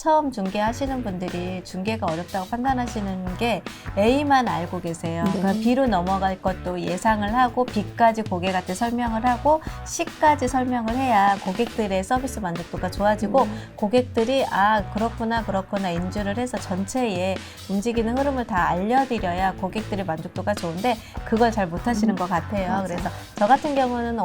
처음 중개하시는 분들이 중개가 어렵다고 판단하시는 게 A만 알고 계세요. 네. 그러니까 B로 넘어갈 것도 예상을 하고 B까지 고객한테 설명을 하고 C까지 설명을 해야 고객들의 서비스 만족도가 좋아지고 음. 고객들이 아 그렇구나 그렇구나 인주를 해서 전체의 움직이는 흐름을 다 알려드려야 고객들의 만족도가 좋은데 그걸 잘 못하시는 음, 것 같아요. 맞아요. 그래서 저 같은 경우는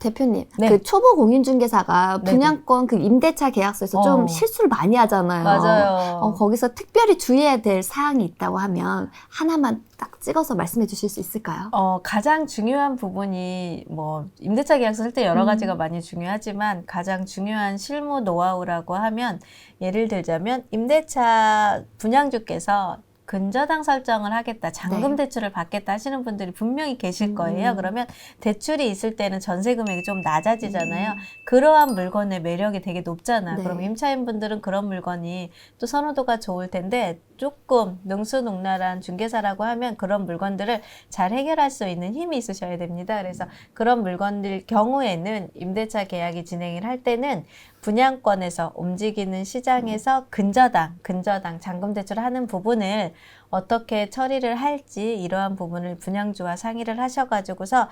대표님, 네. 그 초보 공인중개사가. 분양권 그 임대차 계약서에서 좀 어. 실수를 많이 하잖아요. 맞아요. 어, 거기서 특별히 주의해야 될 사항이 있다고 하면 하나만 딱 찍어서 말씀해 주실 수 있을까요? 어, 가장 중요한 부분이 뭐 임대차 계약서 쓸 때 여러 음. 가지가 많이 중요하지만 가장 중요한 실무 노하우라고 하면 예를 들자면 임대차 분양주께서 근저당 설정을 하겠다, 잔금 네. 대출을 받겠다 하시는 분들이 분명히 계실 거예요. 음. 그러면 대출이 있을 때는 전세 금액이 좀 낮아지잖아요. 음. 그러한 물건의 매력이 되게 높잖아. 네. 그럼 임차인 분들은 그런 물건이 또 선호도가 좋을 텐데 조금 능수능란한 중개사라고 하면 그런 물건들을 잘 해결할 수 있는 힘이 있으셔야 됩니다. 그래서 그런 물건들 경우에는 임대차 계약이 진행을 할 때는 분양권에서 움직이는 시장에서 근저당, 근저당, 잔금 대출하는 부분을 어떻게 처리를 할지 이러한 부분을 분양주와 상의를 하셔가지고서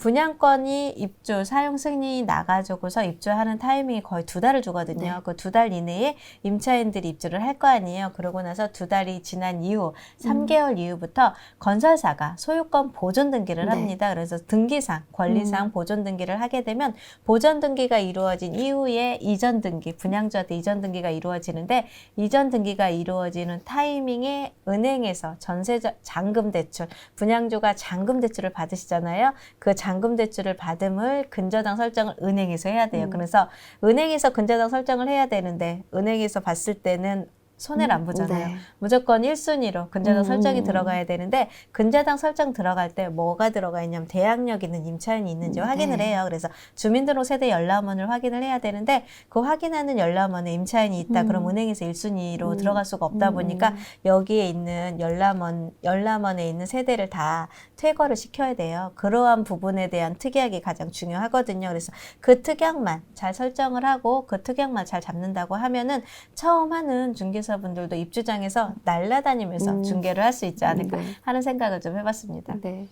분양권이 입주, 사용 승인이 나가지고서 입주하는 타이밍이 거의 두 달을 주거든요. 네. 그두 달 이내에 임차인들이 입주를 할 거 아니에요. 그러고 나서 두 달이 지난 이후, 삼 음. 개월 이후부터 건설사가 소유권 보존 등기를 네. 합니다. 그래서 등기상, 권리상 음. 보존 등기를 하게 되면 보존 등기가 이루어진 이후에 이전 등기, 분양주한테 이전 등기가 이루어지는데 이전 등기가 이루어지는 타이밍에 은행에서 전세 잔금 대출, 분양주가 잔금 대출을 받으시잖아요. 그 잔금 대출을 받음을 근저당 설정을 은행에서 해야 돼요. 음. 그래서 은행에서 근저당 설정을 해야 되는데 은행에서 봤을 때는 손해를 안 음, 보잖아요. 네. 무조건 1순위로 근저당 음. 설정이 들어가야 되는데 근저당 설정 들어갈 때 뭐가 들어가 있냐면 대항력 있는 임차인이 있는지 음, 확인을 네. 해요. 그래서 주민등록 세대 열람원을 확인을 해야 되는데 그 확인하는 열람원에 임차인이 있다. 음. 그럼 은행에서 1순위로 음. 들어갈 수가 없다 음, 보니까 음. 여기에 있는 열람원 열람원에 있는 세대를 다 퇴거를 시켜야 돼요. 그러한 부분에 대한 특약이 가장 중요하거든요. 그래서 그 특약만 잘 설정을 하고 그 특약만 잘 잡는다고 하면은 처음 하는 중개사 분들도 입주장에서 날라다니면서 음. 중개를 할 수 있지 않을까 네. 하는 생각을 좀 해봤습니다. 네.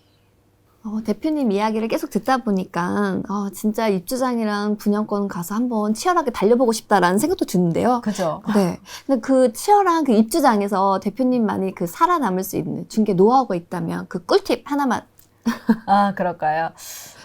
어, 대표님 이야기를 계속 듣다 보니까 어, 진짜 입주장이랑 분양권 가서 한번 치열하게 달려보고 싶다라는 생각도 드는데요. 그죠? 네. 근데 그 치열한 그 입주장에서 대표님만이 그 살아남을 수 있는 중개 노하우가 있다면 그 꿀팁 하나만 아 그럴까요?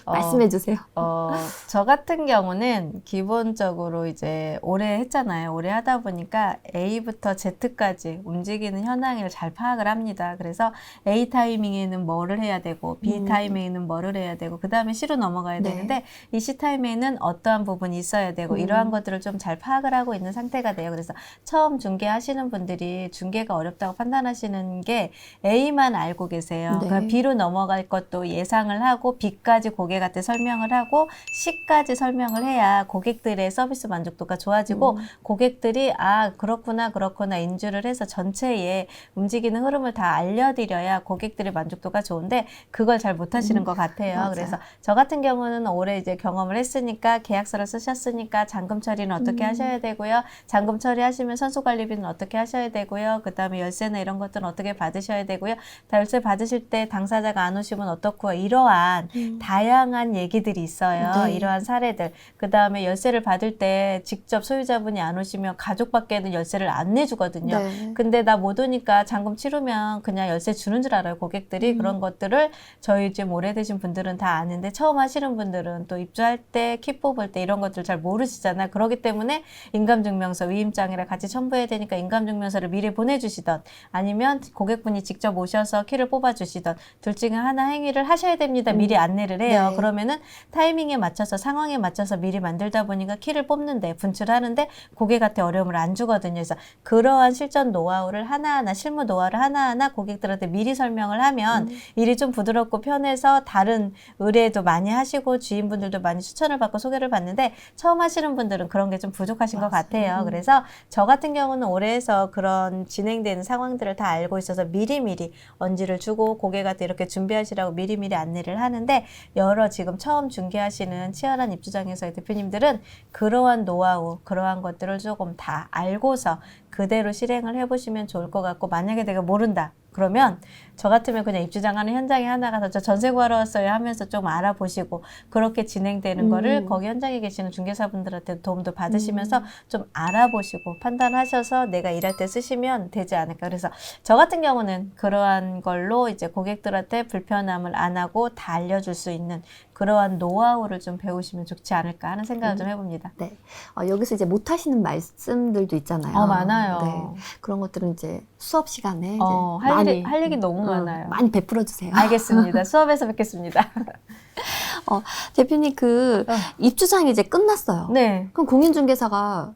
어, 말씀해 주세요. 어, 저 같은 경우는 기본적으로 이제 오래 했잖아요. 오래 하다 보니까 A부터 Z까지 움직이는 현황을 잘 파악을 합니다. 그래서 A 타이밍에는 뭐를 해야 되고, B 음. 타이밍에는 뭐를 해야 되고, 그 다음에 C로 넘어가야 네. 되는데, 이 C 타이밍에는 어떠한 부분이 있어야 되고, 음. 이러한 것들을 좀 잘 파악을 하고 있는 상태가 돼요. 그래서 처음 중개하시는 분들이 중개가 어렵다고 판단하시는 게 A만 알고 계세요. 네. 그러니까 B로 넘어갈 것도 예상을 하고, B까지 고객 한테 설명을 하고, C까지 설명을 해야 고객들의 서비스 만족도가 좋아지고, 음. 고객들이 아 그렇구나 그렇구나 인주를 해서 전체의 움직이는 흐름을 다 알려드려야 고객들의 만족도가 좋은데 그걸 잘 못하시는 음, 것 같아요. 맞아요. 그래서 저 같은 경우는 올해 이제 경험을 했으니까 계약서를 쓰셨으니까 잔금 처리는 어떻게 음. 하셔야 되고요. 잔금 처리하시면 선수 관리비는 어떻게 하셔야 되고요. 그 다음에 열쇠나 이런 것들은 어떻게 받으셔야 되고요. 다 열쇠 받으실 때 당사자가 안 오시면 어떻고 이러한 음. 다양한 얘기들이 있어요. 네. 이러한 사례들. 그 다음에 열쇠를 받을 때 직접 소유자분이 안 오시면 가족밖에는 열쇠를 안 내주거든요. 네. 근데 나 못 오니까 잔금 치르면 그냥 열쇠 주는 줄 알아요. 고객들이 음. 그런 것들을 저희 좀 오래되신 분들은 다 아는데 처음 하시는 분들은 또 입주할 때 키 뽑을 때 이런 것들 잘 모르시잖아요. 그렇기 때문에 인감증명서 위임장이랑 같이 첨부해야 되니까 인감증명서를 미리 보내주시던 아니면 고객분이 직접 오셔서 키를 뽑아주시던 둘 중에 하나 행위를 하셔야 됩니다. 음. 미리 안내를 해요. 네. 그러면은 타이밍에 맞춰서 상황에 맞춰서 미리 만들다 보니까 키를 뽑는데 분출하는데 고객한테 어려움을 안 주거든요. 그래서 그러한 실전 노하우를 하나하나 실무 노하우를 하나하나 고객들한테 미리 설명을 하면 음. 일이 좀 부드럽고 편해서 다른 의뢰도 많이 하시고 주인분들도 많이 추천을 받고 소개를 받는데 처음 하시는 분들은 그런 게 좀 부족하신 것 맞아요. 같아요. 음. 그래서 저 같은 경우는 올해에서 그런 진행되는 상황들을 다 알고 있어서 미리미리 언지를 주고 고객한테 이렇게 준비하시라고 미리미리 안내를 하는데 여러 오히려 지금 처음 중개하시는 치열한 입주장에서의 대표님들은 그러한 노하우, 그러한 것들을 조금 다 알고서 그대로 실행을 해보시면 좋을 것 같고 만약에 내가 모른다. 그러면 저 같으면 그냥 입주장하는 현장에 하나 가서 저 전세 구하러 왔어요 하면서 좀 알아보시고 그렇게 진행되는 음. 거를 거기 현장에 계시는 중개사분들한테 도움도 받으시면서 음. 좀 알아보시고 판단하셔서 내가 일할 때 쓰시면 되지 않을까. 그래서 저 같은 경우는 그러한 걸로 이제 고객들한테 불편함을 안 하고 다 알려줄 수 있는 그러한 노하우를 좀 배우시면 좋지 않을까 하는 생각을 음. 좀 해봅니다. 네. 어, 여기서 이제 못 하시는 말씀들도 있잖아요. 어, 많아요. 네. 그런 것들은 이제 수업 시간에 어, 이제 할, 많이 일이, 할 얘기 너무 어, 많아요. 많이 베풀어 주세요. 알겠습니다. 수업에서 뵙겠습니다. 대표님 그 어. 입주장이 이제 끝났어요. 네. 그럼 공인중개사가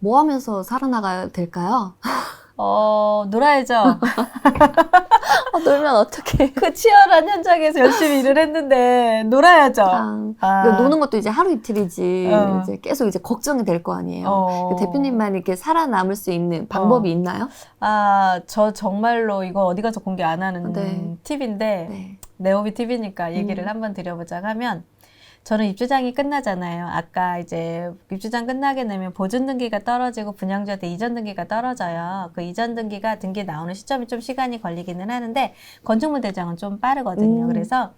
뭐 하면서 살아나가야 될까요? 어, 놀아야죠. 어, 놀면 어떻게? 그 치열한 현장에서 열심히 일을 했는데 놀아야죠. 아, 아. 노는 것도 이제 하루 이틀이지 어. 이제 계속 이제 걱정이 될 거 아니에요. 어. 그 대표님만 이렇게 살아남을 수 있는 방법이 있나요? 아, 저 정말로 이거 어디 가서 공개 안 하는 네. 팁인데 네. 네오비 TV니까 얘기를 음. 한번 드려보자 하면 저는 입주장이 끝나잖아요. 아까 이제 입주장 끝나게 되면 보증 등기가 떨어지고 분양주한테 이전 등기가 떨어져요. 그 이전 등기가 등기 나오는 시점이 좀 시간이 걸리기는 하는데 건축물 대장은 좀 빠르거든요. 음. 그래서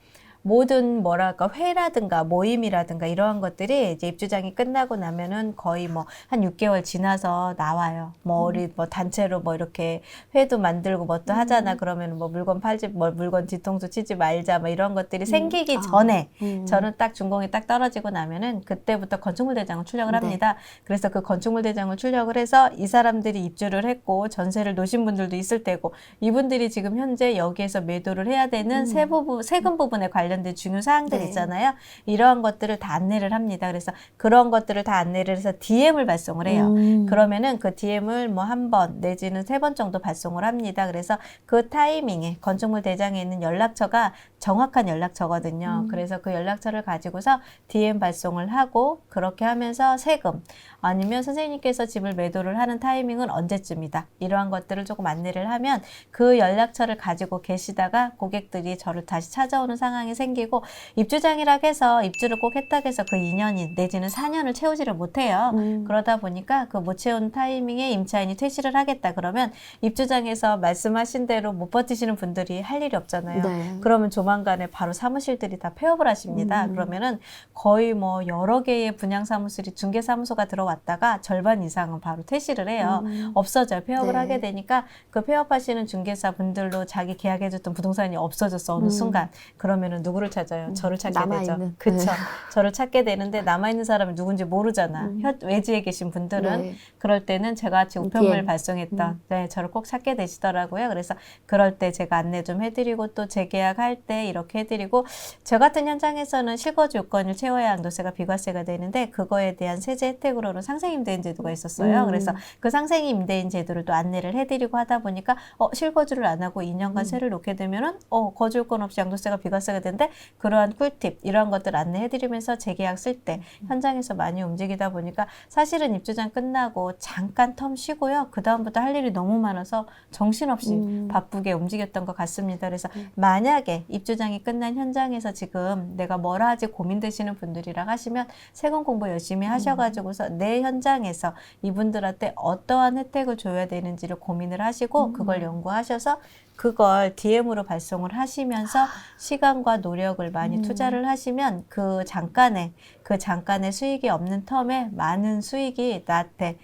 모든 뭐랄까 회라든가 모임이라든가 이러한 것들이 이제 입주장이 끝나고 나면은 거의 뭐 한 6개월 지나서 나와요. 뭐 음. 우리 뭐 단체로 뭐 이렇게 회도 만들고 뭐 또 하잖아. 그러면 뭐 물건 팔지 뭐 물건 뒤통수 치지 말자 뭐 이런 것들이 생기기 아. 전에 음. 저는 딱 준공이 딱 떨어지고 나면은 그때부터 건축물 대장을 출력을 네. 합니다. 그래서 그 건축물 대장을 출력을 해서 이 사람들이 입주를 했고 전세를 놓으신 분들도 있을 테고 이분들이 지금 현재 여기에서 매도를 해야 되는 음. 세 부분 세금 부분에 관련 된 중요 사항들 네. 있잖아요. 이러한 것들을 다 안내를 합니다. 그래서 그런 것들을 다 안내를 해서 DM을 발송을 해요. 음. 그러면은 그 DM을 뭐 한 번 내지는 세 번 정도 발송을 합니다. 그래서 그 타이밍에 건축물 대장에 있는 연락처가 정확한 연락처거든요. 음. 그래서 그 연락처를 가지고서 DM 발송을 하고 그렇게 하면서 세금 아니면 선생님께서 집을 매도를 하는 타이밍은 언제쯤이다. 이러한 것들을 조금 안내를 하면 그 연락처를 가지고 계시다가 고객들이 저를 다시 찾아오는 상황이 생 기고 입주장이라 해서 입주를 꼭 했다고 해서 그 2년이 내지는 4년을 채우지를 못해요. 음. 그러다 보니까 그 못 채운 타이밍에 임차인이 퇴실을 하겠다 그러면 입주장에서 말씀하신 대로 못 버티시는 분들이 할 일이 없잖아요. 네. 그러면 조만간에 바로 사무실들이 다 폐업을 하십니다. 음. 그러면은 거의 뭐 여러 개의 분양 사무실이 중개 사무소가 들어왔다가 절반 이상은 바로 퇴실을 해요. 음. 없어져요. 폐업을 네. 하게 되니까 그 폐업하시는 중개사 분들로 자기 계약해줬던 부동산이 없어졌어 어느 음. 순간 그러면은 누구 를 찾아요? 저를 찾게 남아있는. 되죠. 그쵸? 네. 저를 찾게 되는데 남아 있는 사람이 누군지 모르잖아. 음. 현- 외지에 계신 분들은 네. 그럴 때는 제가 같이 우편물 DM. 발송했던 음. 네 저를 꼭 찾게 되시더라고요. 그래서 그럴 때 제가 안내 좀 해드리고 또 재계약할 때 이렇게 해드리고 저 같은 현장에서는 실거주 요건을 채워야 양도세가 비과세가 되는데 그거에 대한 세제 혜택으로는 상생임대인 제도가 있었어요. 음. 그래서 그 상생임대인 제도를 또 안내를 해드리고 하다 보니까 어 실거주를 안 하고 2년간 음. 세를 놓게 되면은 어 거주 요건 없이 양도세가 비과세가 되는데 그러한 꿀팁 이러한 것들 안내해드리면서 재계약 쓸때 음. 현장에서 많이 움직이다 보니까 사실은 입주장 끝나고 잠깐 텀 쉬고요. 그 다음부터 할 일이 너무 많아서 정신없이 음. 바쁘게 움직였던 것 같습니다. 그래서 음. 만약에 입주장이 끝난 현장에서 지금 내가 뭘 하지 고민되시는 분들이랑 하시면 세금 공부 열심히 하셔가지고서 내 현장에서 이분들한테 어떠한 혜택을 줘야 되는지를 고민을 하시고 음. 그걸 연구하셔서 그걸 DM으로 발송을 하시면서 시간과 노력을 많이 음. 투자를 하시면 그 잠깐에 그 잠깐의 수익이 없는 텀에 많은 수익이 나한테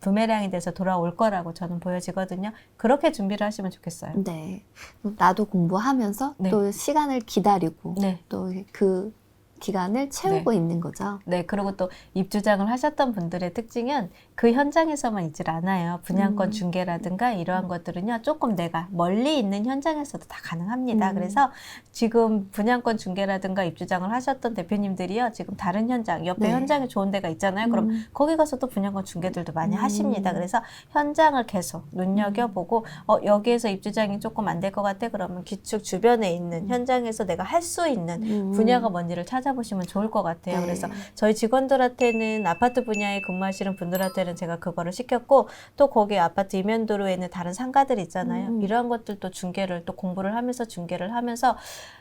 부메랑이 돼서 돌아올 거라고 저는 보여지거든요. 그렇게 준비를 하시면 좋겠어요. 네. 나도 공부하면서 네. 또 시간을 기다리고 네. 또그 기간을 채우고 있는 거죠. 네, 그리고 또 입주장을 하셨던 분들의 특징은 그 현장에서만 있질 않아요. 분양권 음. 중개라든가 이러한 것들은요, 조금 내가 멀리 있는 현장에서도 다 가능합니다. 음. 그래서 지금 분양권 중개라든가 입주장을 하셨던 대표님들이요, 지금 다른 현장, 옆에 네. 현장에 좋은 데가 있잖아요. 그럼 음. 거기 가서도 분양권 중개들도 많이 음. 하십니다. 그래서 현장을 계속 눈여겨보고, 어, 여기에서 입주장이 조금 안 될 것 같아. 그러면 기축 주변에 있는 현장에서 내가 할 수 있는 음. 분야가 뭔지를 찾아보시면 찾아보시면 좋을 것 같아요. 네. 그래서 저희 직원들한테는 아파트 분야에 근무하시는 분들한테 는 제가 그거를 시켰고 또 거기 아파트 이면 도로에 있는 다른 상가들 있잖아요. 음. 이러한 것들도 중개를 또 공부를 하면서 중개를 하면서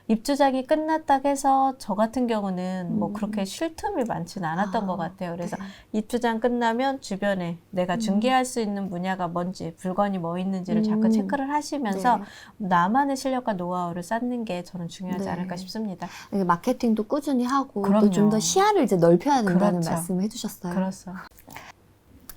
입주장이 끝났다 해서 저 같은 경우는 뭐 음. 그렇게 쉴 틈이 많지는 않았던 아, 것 같아요. 그래서 네. 입주장 끝나면 주변에 내가 음. 중개할 수 있는 분야가 뭔지 물건이 뭐 있는지를 자꾸 음. 체크를 하시면서 네. 나만의 실력과 노하우를 쌓는 게 저는 중요하지 네. 않을까 싶습니다. 마케팅도 꾸준히 하고 그럼요. 또좀 더 시야를 이제 넓혀야 된다는 그렇죠. 말씀을 해주셨어요. 그렇죠.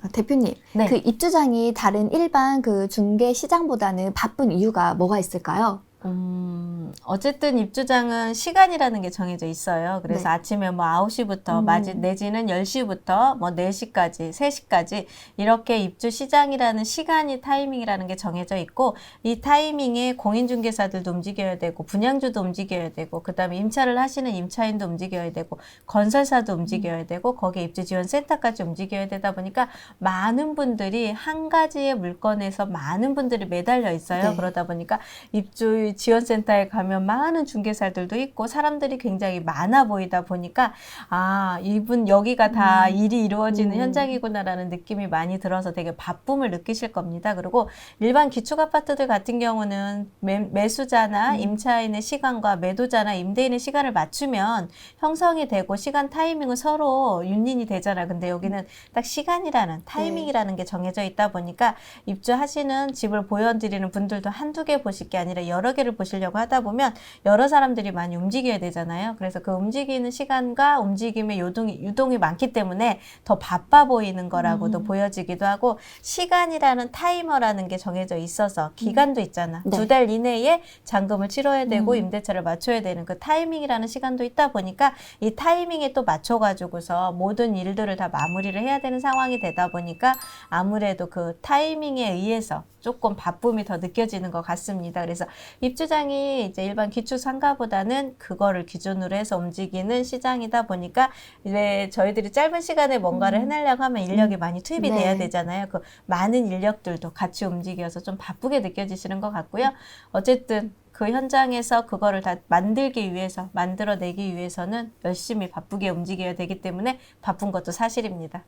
아, 대표님, 네. 그 입주장이 다른 일반 그 중개 시장보다는 바쁜 이유가 뭐가 있을까요? 음, 어쨌든 입주장은 시간이라는 게 정해져 있어요. 그래서 네. 아침에 뭐 9시부터, 음. 마지, 내지는 10시부터 뭐 4시까지, 3시까지 이렇게 입주 시장이라는 시간이 타이밍이라는 게 정해져 있고 이 타이밍에 공인중개사들도 움직여야 되고 분양주도 움직여야 되고 그 다음에 임차를 하시는 임차인도 움직여야 되고 건설사도 움직여야 되고 거기에 입주지원센터까지 움직여야 되다 보니까 많은 분들이 한 가지의 물건에서 많은 분들이 매달려 있어요. 네. 그러다 보니까 입주 지원센터에 가면 많은 중개사들도 있고 사람들이 굉장히 많아 보이다 보니까 아 이분 여기가 다 일이 이루어지는 음. 현장이구나라는 느낌이 많이 들어서 되게 바쁨을 느끼실 겁니다. 그리고 일반 기축 아파트들 같은 경우는 매, 수자나 음. 임차인의 시간과 매도자나 임대인의 시간을 맞추면 형성이 되고 시간 타이밍은 서로 윤린이 되잖아. 근데 여기는 딱 시간이라는 타이밍이라는 게 정해져 있다 보니까 입주하시는 집을 보여드리는 분들도 한두 개 보실 게 아니라 여러 개를 보시려고 하다 보면 여러 사람들이 많이 움직여야 되잖아요. 그래서 그 움직이는 시간과 움직임의 요동이, 유동이 많기 때문에 더 바빠 보이는 거라고도 음. 보여지기도 하고 시간이라는 타이머라는 게 정해져 있어서 기간도 있잖아. 네. 두달 이내에 잔금을 치러야 되고 음. 임대차를 맞춰야 되는 그 타이밍이라는 시간도 있다 보니까 이 타이밍에 또 맞춰가지고서 모든 일들을 다 마무리를 해야 되는 상황이 되다 보니까 아무래도 그 타이밍에 의해서 조금 바쁨이 더 느껴지는 것 같습니다. 그래서 입주장이 이제 일반 기축 상가보다는 그거를 기준으로 해서 움직이는 시장이다 보니까 왜 저희들이 짧은 시간에 뭔가를 음. 해내려고 하면 인력이 많이 투입이 네. 돼야 되잖아요. 그 많은 인력들도 같이 움직여서 좀 바쁘게 느껴지시는 것 같고요. 어쨌든 그 현장에서 그거를 다 만들기 위해서 만들어내기 위해서는 열심히 바쁘게 움직여야 되기 때문에 바쁜 것도 사실입니다.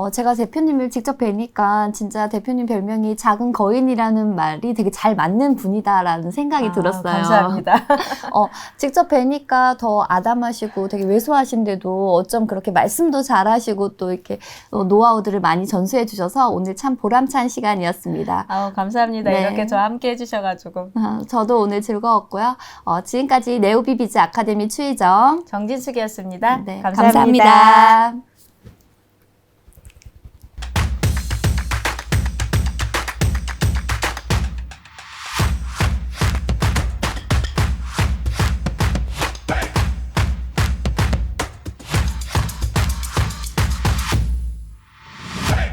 어, 제가 대표님을 직접 뵈니까 진짜 대표님 별명이 작은 거인이라는 말이 되게 잘 맞는 분이다라는 생각이 아, 들었어요. 감사합니다. 직접 뵈니까 더 아담하시고 되게 왜소하신데도 어쩜 그렇게 말씀도 잘하시고 또 이렇게 어, 노하우들을 많이 전수해 주셔서 오늘 참 보람찬 시간이었습니다. 아우 감사합니다. 네. 이렇게 저와 함께 해주셔가지고 아, 저도 오늘 즐거웠고요. 어, 지금까지 네오비 비즈 아카데미 추이정 정진숙이었습니다. 네, 감사합니다. 감사합니다.